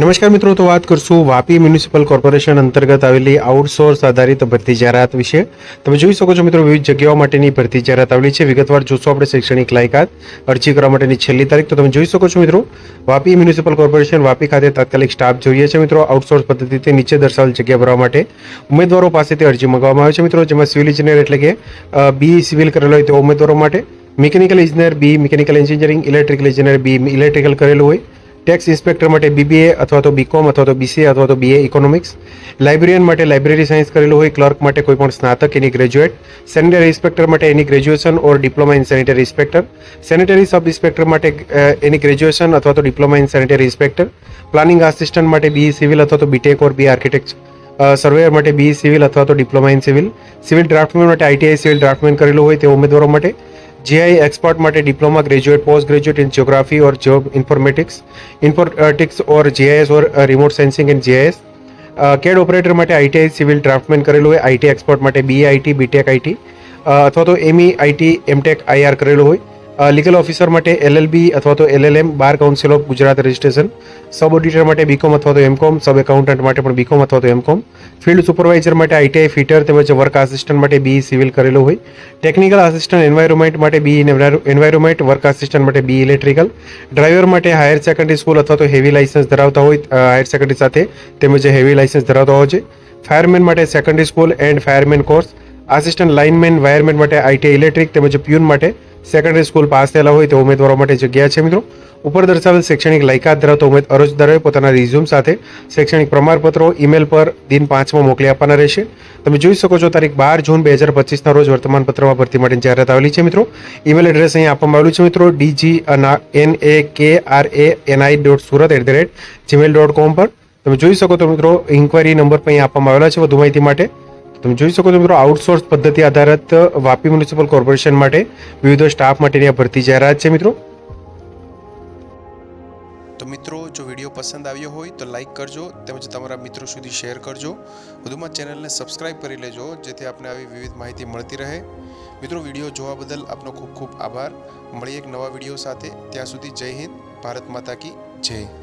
નમસ્કાર મિત્રો, તો વાત કરશું વાપી મ્યુનિસિપલ કોર્પોરેશન અંતર્ગત આવેલી આઉટસોર્સ આધારિત ભરતી જાહેરાત વિશે. તમે જોઈ શકો છો મિત્રો, વિવિધ જગ્યાઓ માટેની ભરતી જાહેરાત આવેલી છે. વિગતવાર જોશો આપણે શૈક્ષણિક લાયકાત, અરજી કરવા માટેની છેલ્લી તારીખ. તો તમે જોઈ શકો છો મિત્રો, વાપી મ્યુનિસિપલ કોર્પોરેશન વાપી ખાતે તાત્કાલિક સ્ટાફ જોઈએ છે મિત્રો. આઉટસોર્સ પદ્ધતિથી નીચે દર્શાવેલ જગ્યા ભરવા માટે ઉમેદવારો પાસેથી અરજી મંગાવવામાં આવે છે મિત્રો. જેમાં સિવિલ ઇજનેર એટલે કે બી સિવિલ કરેલો હોય તેવા ઉમેદવારો માટે, મિકેનિકલ ઇજનેર બી, મિકેનિકલ એન્જિનિયરિંગ, ઇલેક્ટ્રિકલ ઇજનેર બી, ઇલેક્ટ્રિકલ કરેલું હોય ટેક્સ ઇન્સ્પેક્ટર માટે બીબીએ અથવા તો બીકોમ અથવા તો બીસીએ અથવા તો બીએ ઇકોનોમિક્સ લાઇબ્રેરિયન માટે લાઇબ્રેરી સાયન્સ કરેલું હોય ક્લર્ક માટે કોઈ પણ સ્નાતક, એની ગ્રેજ્યુએટ સેનિટરી ઇન્સ્પેક્ટર માટે એની graduation or diploma in sanitary inspector sanitary sub inspector માટે એની ગ્રેજ્યુએશન અથવા તો diploma in sanitary inspector planning assistant માટે બી સિવિલ અથવા તો B Tech or B architect surveyor માટે બી સિવિલ અથવા તો diploma in civil civil draftsman માટે આઈટીઆઈ સિવિલ ડ્રાફ્ટમેન કરેલું હોય તે ઉમેદવારો માટે. જીઆઈ એક્સપર્ટ માટે diploma graduate post graduate in geography or geo informatics informatics or GIS or remote sensing in GIS CAD operator માટે આઈટીઆઈ સિવિલ ડ્રાફ્ટમેન કરેલું હોય. આઈટી એક્સપર્ટ માટે BA IT B Tech IT અથવા તો M E IT MTech IR કરેલું હોય. Legal officer માટે LLB અથવા તો LLM bar council of Gujarat registration sub auditor માટે બીકોમ અથવા તો એમકોમ સબ એકાઉન્ટન્ટ માટે પણ બીકોમ અથવા તો એમકોમ ફિલ્ડ સુપરવાઇઝર માટે આઈટીઆઈ ફિટર તેમજ વર્ક આસિસ્ટન્ટ માટે બી સિવિલ કરેલું હોય. ટેકનિકલ આસિસ્ટન્ટ એન્વાયરમેન્ટ માટે બી એન્વાયરમેન્ટ વર્ક આસિસ્ટન્ટ માટે બી ઇલેક્ટ્રિકલ ડ્રાઈવર માટે હાયર સેકન્ડરી સ્કૂલ અથવા તો હેવી લાઇસન્સ ધરાવતા હોય હાયર સેકન્ડરી સાથે તેમજ હેવી લાઇસન્સ ધરાવતા હોય છે. ફાયરમેન માટે secondary school and fireman course assistant lineman wireman માટે આઈટીઆઈ ઇલેક્ટ્રિક તેમજ પ્યુન માટે સેકન્ડરી સ્કૂલ પાસ થયેલા હોય તેવા ઉમેદવારો માટે જગ્યા છે મિત્રો. ઉપર દર્શાવેલ શૈક્ષણિક લાયકાત ધરાવતા ઉમેદ અરજદારોએ પોતાના રિઝ્યુમ સાથે શૈક્ષણિક પ્રમાણપત્રો ઈમેલ પર દિન પાંચમાં મોકલી આપવાના રહેશે. તમે જોઈ શકો છો તારીખ બાર જૂન બે હજાર પચીસના રોજ વર્તમાનપત્રમાં ભરતી માટેની જાહેરાત આવેલી છે મિત્રો. ઈમેલ એડ્રેસ અહીં આપવામાં આવેલું છે મિત્રો. D G N A K R A N I dot Surat at the rate Gmail dot com પર. તમે જોઈ શકો તો મિત્રો ઇન્ક્વાયરી નંબર પણ અહીં આપવામાં આવેલા છે. વધુ માહિતી માટે તમે જોઈ શકો છો મિત્રો આઉટસોર્સ પદ્ધતિ આધારિત વાપી મ્યુનિસિપલ કોર્પોરેશન માટે વિવિધ સ્ટાફ માટેની આ ભરતી જાહેરાત છે મિત્રો. તો મિત્રો, જો વીડિયો પસંદ આવ્યો હોય તો લાઈક કરજો, તેમજ તમારા મિત્રો સુધી શેર કરજો. વધુમાં ચેનલને સબસ્ક્રાઇબ કરી લેજો, જેથી આપને આવી વિવિધ માહિતી મળતી રહે. મિત્રો, વીડિયો જોવા બદલ આપનો ખૂબ ખૂબ આભાર. મળીએ એક નવા વીડિયો સાથે. ત્યાં સુધી જય હિન્દ, ભારત માતા કી જય.